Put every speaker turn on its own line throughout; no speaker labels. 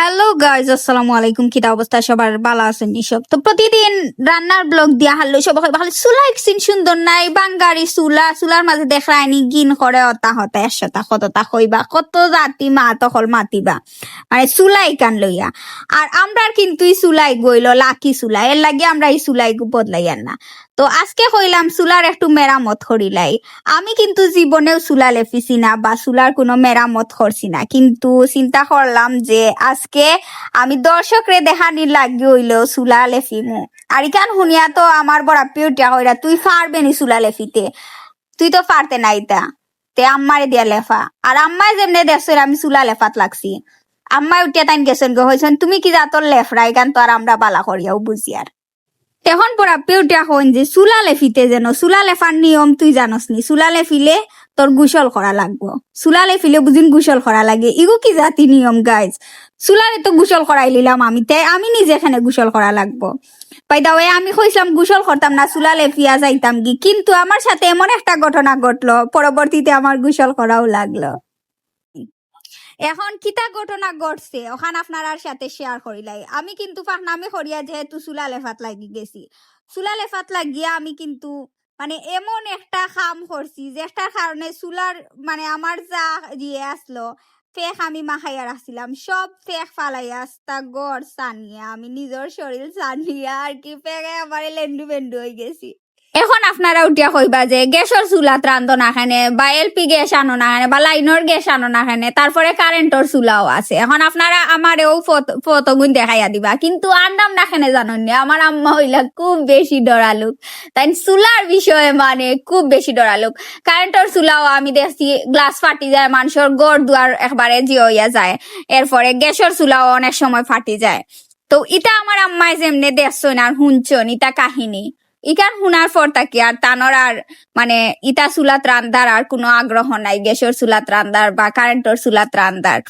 Hello guys আসসালামু আলাইকুম। কিতা অবস্থা? সবার ভালো আছেন সব তো প্রতিদিন রান্নার ব্লগ দিয়া হারলো সবাই ভালো চুলা একদিন সুন্দর নাই। বাঙ্গারি চুলা চুলার মাঝে দেখায়নি গিন করে অতা হতা একশতা কতটা হইবা? কত জাতি মা তখন মাতিবা? মানে চুলাই কান লইয়া। আর আমরা কিন্তু এই চুলাই গইল, লাকি চুলা এর লাগে আমরা এই চুলাই বদলাইয়ার না। তো আজকে হইলাম চুলার একটু মেরামত করিলাই আমি কিন্তু জীবনেও চুলা লেফিছি না বা চুলার কোনো মেরামত করছি না। কিন্তু চিন্তা করলাম যে আজকে আমি দর্শকরে দেখানি লাগি হইল চুলা লেফিমু। আর ইকান শুনিয়া তো আমার বড় পিউটিয়া হইরা তুই পারবে নি চুলা লেফিতে? তুই তো পারতে নাই তা তে আম্মারে দিয়া লেফা। আর আম্মাই যেমনে দেখছ আমি চুলা লেফাত লাগছি। আম্মাই উঠিয়া তাইন গেছেন গো হয়েছেন তুমি কি যা তোর লেফরা? ইকান তো আর আমরা বালা করিয়াও বুঝি আর। এখন পরা পেউটিয়া হন যে চুলা লেফিতে যেন চুলা লেফার নিয়ম তুই জানস নি? চুলা লেফিলে তোর গুসল করা লাগবো। চুলা লেফিলে বুঝিন গুসল করা লাগে। ইগো কি জাতি নিয়ম গাইজ চুলারে তো গুসল করাই লিলাম আমি, তাই আমি নিজে এখানে গুসল করা লাগবো। পাইদা ওই আমি কইছিলাম গুসল করতাম না চুলা লেফিয়া যাইতাম কি কিন্তু আমার সাথে এমন একটা ঘটনা ঘটলো, পরবর্তীতে আমার গুসল করাও লাগল। এখন কিতা ঘটনা ঘটছে, ওখান আপনার সাথে শেয়ার করিলাই আমি কিন্তু নামে করিয়া যেহেতু চুলা লেফাত লাগি গেছি। চুলা লেফাত লাগিয়া আমি কিন্তু মানে এমন একটা খাম করছি যেটার কারণে চুলার মানে আমার যা দিয়ে আসলো, ফেক আমি মাখাইয়া রাখছিলাম সব ফেক ফালাইয়া আস্তা গড় সানিয়া আমি নিজের শরীর সানিয়া আর কি ফেকে আমার লেন্ডু বেন্ডু হয়ে গেছি। এখন আপনারা উঠিয়া কইবা যে গ্যাসের চুলাত রান্ধো না খানে বা এলপি গ্যাস আনো না খানে বা লাইনের গ্যাস আনো না খানে তারপরে কারেন্টর চুলাও আছে। এখন আপনারা আমারেও ফতগুন দেখাইয়া দিবা। কিন্তু আন্দাম না জানেন নি, আমার আম্মা হইলা খুব বেশি ডরালুক তাই চুলার বিষয়ে মানে খুব বেশি ডরালুক কারেন্টর চুলাও আমি দেখছি, গ্লাস ফাটি যায়, মানুষের গড় দুয়ার একবারে জিয়া যায়। এরপরে গ্যাসের চুলাও অনেক সময় ফাটি যায়। তো ইটা আমার আম্মাই যেমনে দেখছন আর শুনছন, ইটা কাহিনী। ইকান শুনার পর তাকি আর তানোর আর মানে ইটা চুলাত রান্দার আর কোনো আগ্রহ নাই, গ্যাসের চুলাত রান্দার বা কারেন্টর চুলাত রান্দার।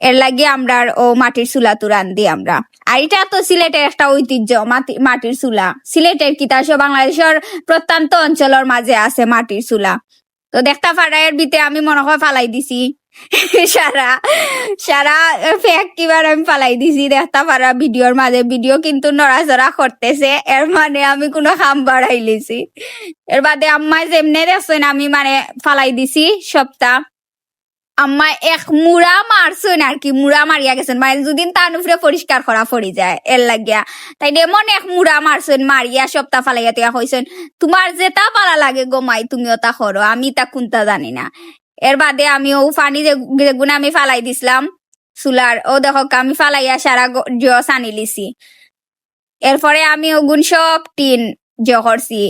এর লাগে আমরা ও মাটির চুলা তো রান্ধি আমরা। আর এটা তো সিলেটের একটা ঐতিহ্য মাটির চুলা সিলেটের কিতাস বাংলাদেশের প্রত্যন্ত অঞ্চলের মাঝে আছে মাটির চুলা তো দেখতা ফাড়াইয়ের বিতে আমি মনে হয় ফালাই দিছি। সারা সারা ফেক কিবার আমি ফালাই দিছি দেখতা পারা ভিডিওর মাঝে। ভিডিও কিন্তু নড়াচড়া করতেছে, এর মানে আমি কোনো খাম বাড়াই লিছি। এর বাদে আম্মাই যেমনে দেখছেন, আমি মানে ফালাই দিছি সপ্তাহ আম্মা এক মুড়া মারছেন আর কি, মুড়া মারিয়া গেছেন। মানে দুদিন তার উপরে পরিষ্কার করা পড়ি যায়, এর লাগিয়া। তাই এমন এক মুড়া মারছেন, মারিয়া সপ্তাহ ফালাইয়া দিয়া কইছেন, তোমার যেটা পালা লাগে গোমাই তুমিও তা করো, আমি তা কোনটা জানি না। এর বাদে আমি ও পানি যে আমি ফালাই দিছিলাম, চুলার। ও দেখো, আমি ফালাইয়া সারা জিও সানি লিছি। এরপরে আমি ওগুন সব টিন জহরছি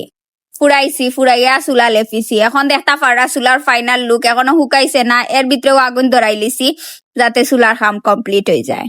ফুরাইছি, ফুরাইয়া চুলা লেপিছি। এখন দেখতা পারা চুলার ফাইনাল লুক এখনও শুকাইছে না, এর ভিতরেও আগুন ধরাই লিছি, যাতে চুলার কাম কমপ্লিট হয়ে যায়।